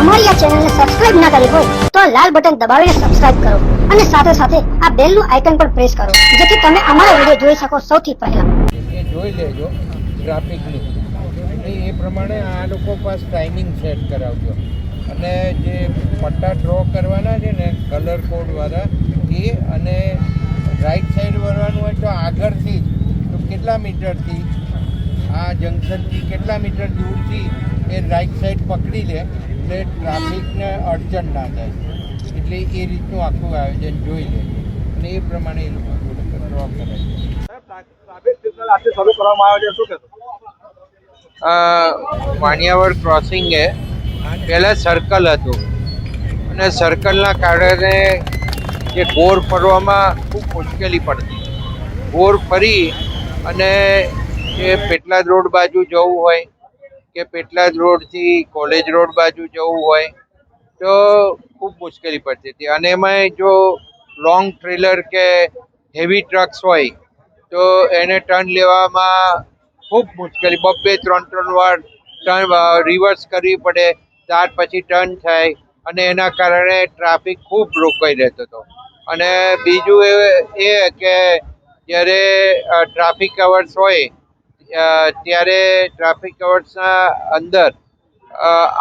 અમારી આ ચેનલને સબસ્ક્રાઇબ ના કરી હોય તો આ લાલ બટન દબાવીને સબસ્ક્રાઇબ કરો અને સાથે સાથે આ બેલનું આઇકન પણ પ્રેસ કરો, જેથી તમે અમારા વીડિયો જોઈ શકો સૌથી પહેલા. જોઈ લેજો ટ્રાફિકની એ પ્રમાણે આ લોકો પાસ ટાઈમિંગ સેટ કરાવજો. અને જે પટ્ટા ડ્રો કરવાના છે ને કલર કોડવાળા એ અને રાઈટ સાઈડ વળવાનું હોય તો આગળથી કેટલા મીટરથી આ જંકશનથી કેટલા મીટર દૂરથી એ રાઈટ સાઈડ પકડી લે એટલે ટ્રાફિકને અડચણ ના થાય. એટલે એ રીતનું આખું આયોજન જોઈ લે. અને એ પ્રમાણે એ લોકો ડ્રો કરે. છે અ, ક્રોસિંગે પહેલાં સર્કલ હતું. અને સર્કલના કારણે જે ગોળ ફરવામાં ખૂબ મુશ્કેલી પડતી. ગોળ ફરી અને જે પેટલાદ રોડ બાજુ જવું હોય, કે પેટલાદ રોડથી કોલેજ રોડ બાજુ જવું હોય, તો ખૂબ મુશ્કેલી પડતી હતી. અને એમાં જો લોંગ ટ્રેલર કે હેવી ટ્રક્સ હોય, તો એને ટર્ન લેવામાં ખૂબ મુશ્કેલી. બબ્બે ત્રણ ત્રણ વાર ટર્ન રિવર્સ કરવી પડે, ત્યાર પછી ટર્ન થાય, અને એના કારણે ટ્રાફિક ખૂબ રોકાઈ રહેતો હતો. અને બીજું એ કે જ્યારે ટ્રાફિક અવર્સ હોય ત્યારે ટ્રાફિક અવર્સના અંદર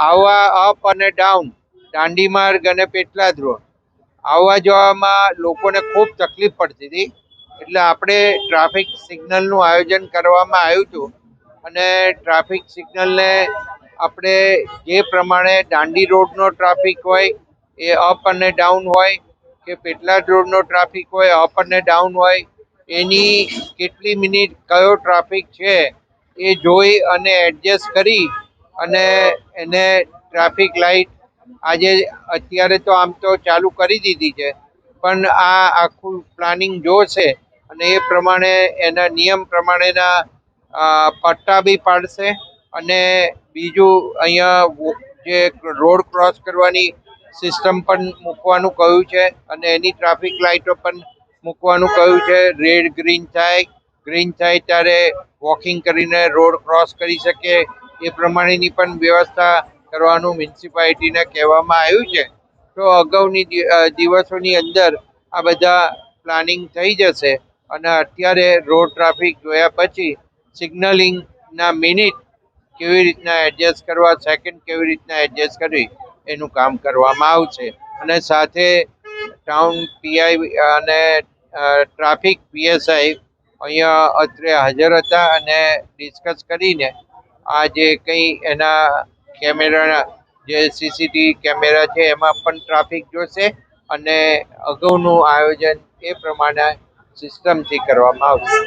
આવા અપ અને ડાઉન દાંડી માર્ગ અને પેટલાદ રોડ આવવા જવામાં લોકોને ખૂબ તકલીફ પડતી હતી. એટલે આપણે ટ્રાફિક સિગ્નલનું આયોજન કરવામાં આવ્યું હતું અને ટ્રાફિક સિગ્નલને આપણે જે પ્રમાણે દાંડી રોડનો ટ્રાફિક હોય, એ અપ અને ડાઉન હોય, કે પેટલાદ રોડનો ટ્રાફિક હોય અપ અને ડાઉન હોય એની કેટલી મિનિટ, કયો ટ્રાફિક છે, એ જોઈ અને એડજસ્ટ કરી અને એને ટ્રાફિક લાઇટ આજે, અત્યારે તો આમ તો ચાલુ કરી દીધી છે. પણ આ આખું પ્લાનિંગ જોશે અને એ પ્રમાણે, એના નિયમ પ્રમાણેના પટ્ટા બી પાડશે અને બીજું અહીંયા જે રોડ ક્રોસ કરવાની સિસ્ટમ પણ મૂકવાનું કહ્યું છે અને એની ટ્રાફિક લાઇટો પણ મૂકવાનું કહ્યું છે. રેડ ગ્રીન થાય. ગ્રીન થાય ત્યારે વોકિંગ કરીને રોડ ક્રોસ કરી શકે. એ પ્રમાણેની પણ વ્યવસ્થા કરવાનું મ્યુનિસિપાલિટીને કહેવામાં આવ્યું છે. તો અગાઉની દિવસોની અંદર આ બધા પ્લાનિંગ થઈ જશે અને અત્યારે રોડ ટ્રાફિક જોયા પછી સિગ્નલિંગના મિનિટ કેવી રીતના એડજસ્ટ કરવા સેકન્ડ કેવી રીતના એડજસ્ટ કરવી, એનું કામ કરવામાં આવશે. અને સાથે ટાઉન પીઆઈ અને ટ્રાફિક પીએસઆઈ અહીંયા અત્રે હાજર હતા અને ડિસ્કસ કરીને આ જે કંઈ એના કેમેરાના જે સીસીટીવી કેમેરા છે એમાં પણ ટ્રાફિક જોશે અને અગાઉનું આયોજન એ પ્રમાણે સિસ્ટમથી કરવામાં આવશે.